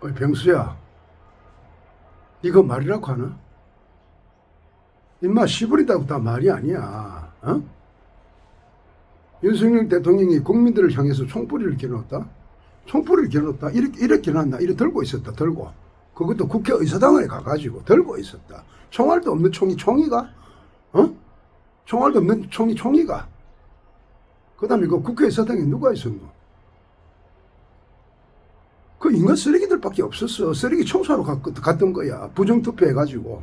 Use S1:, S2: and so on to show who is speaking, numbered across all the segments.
S1: 어이, 병수야. 이거 말이라고 하나? 임마 시부리다고 다 말이 아니야. 어? 윤석열 대통령이 국민들을 향해서 총뿌리를 겨눴다? 총뿌리를 겨눴다? 이렇게, 이렇게 겨눴나? 이렇게 들고 있었다, 들고. 그것도 국회의사당에 가가지고 들고 있었다. 총알도 없는 총이 총이가? 어? 총알도 없는 총이 총이가? 그 다음에 그 국회의사당에 누가 있었노? 그 인간 쓰레기들밖에 없었어. 쓰레기 청소하러 갔, 갔던 거야. 부정투표 해가지고.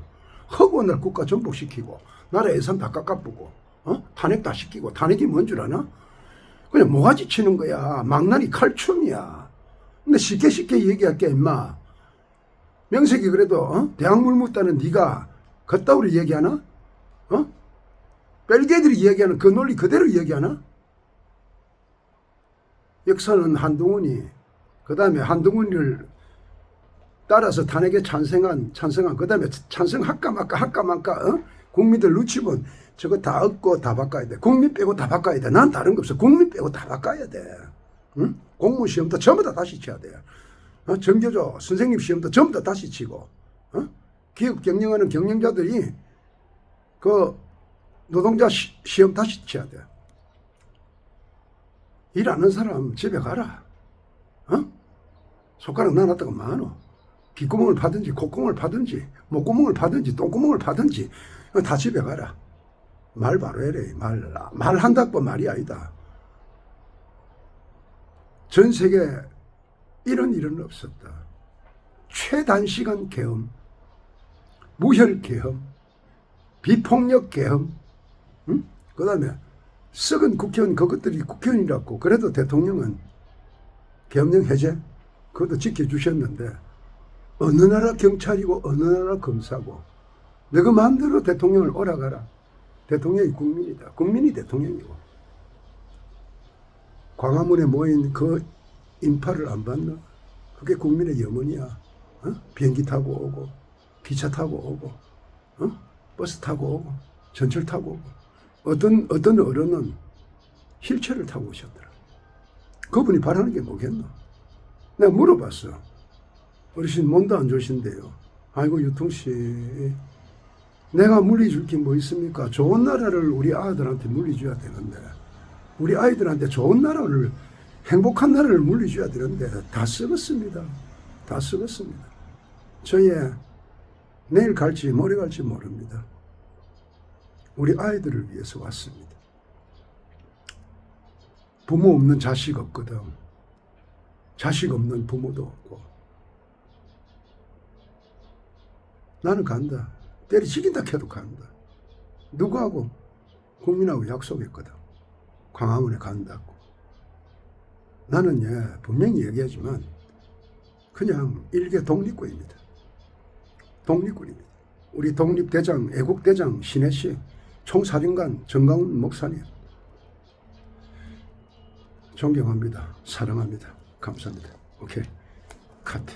S1: 허구원을 국가 전복시키고, 나라 예산 다 깎아부고, 어? 탄핵 다 시키고, 탄핵이 뭔 줄 아나? 그냥 모가지 치는 거야. 망나니 칼춤이야. 근데 쉽게 쉽게 얘기할게, 임마. 명색이 그래도, 어? 대학물 묻다는 네가 겉다우리 얘기하나? 어? 벨게들이 얘기하는 그 논리 그대로 얘기하나? 역사는 한동훈이 그 다음에 한동훈을 따라서 탄핵에 찬성한 찬성한 그 다음에 찬성할까 말까 할까 말까 어? 국민들 눈치 본 저거 다 얻고 다 바꿔야 돼 국민 빼고 다 바꿔야 돼 난 다른 거 없어 국민 빼고 다 바꿔야 돼 응? 공무원 시험도 전부 다 다시 쳐야 돼 어? 정교조 선생님 시험도 전부 다 다시 치고 어? 기업 경영하는 경영자들이 그 노동자 시, 시험 다시 쳐야 돼 일하는 사람 집에 가라. 어? 손가락 나눴다가 많어. 귓구멍을 파든지 콧구멍을 파든지 목구멍을 파든지 똥구멍을 파든지 다 집에 가라. 말 바로 해래. 말, 말한다고 말이 아니다. 전 세계 이런 일은 없었다. 최단시간 계엄, 무혈 계엄, 비폭력 계엄, 응? 그 다음에 썩은 국회의원 그것들이 국회의원이라고 그래도 대통령은 계엄령 해제 그것도 지켜주셨는데 어느 나라 경찰이고 어느 나라 검사고 내가 마음대로 대통령을 오라가라 대통령이 국민이다 국민이 대통령이고 광화문에 모인 그 인파를 안 봤나 그게 국민의 염원이야 어? 비행기 타고 오고 기차 타고 오고 어? 버스 타고 오고 전철 타고 오고 어떤 어떤 어른은 휠체어를 타고 오셨더라. 그분이 바라는 게 뭐겠노? 내가 물어봤어. 어르신 몸도 안 좋으신데요. 아이고 유통 씨, 내가 물리줄 게 뭐 있습니까? 좋은 나라를 우리 아들한테 물리줘야 되는데, 우리 아이들한테 좋은 나라를 행복한 나라를 물리줘야 되는데 다 썩었습니다. 다 썩었습니다. 저의 내일 갈지 모레 갈지 모릅니다. 우리 아이들을 위해서 왔습니다. 부모 없는 자식 없거든. 자식 없는 부모도 없고. 나는 간다. 때리치긴다 해도 간다. 누구하고? 국민하고 약속했거든. 광화문에 간다고. 나는 예, 분명히 얘기하지만 그냥 일개 독립군입니다. 독립군입니다. 우리 독립대장, 애국대장 신혜씨, 총사령관 정강훈 목사님. 존경합니다. 사랑합니다. 감사합니다. 오케이. 카트.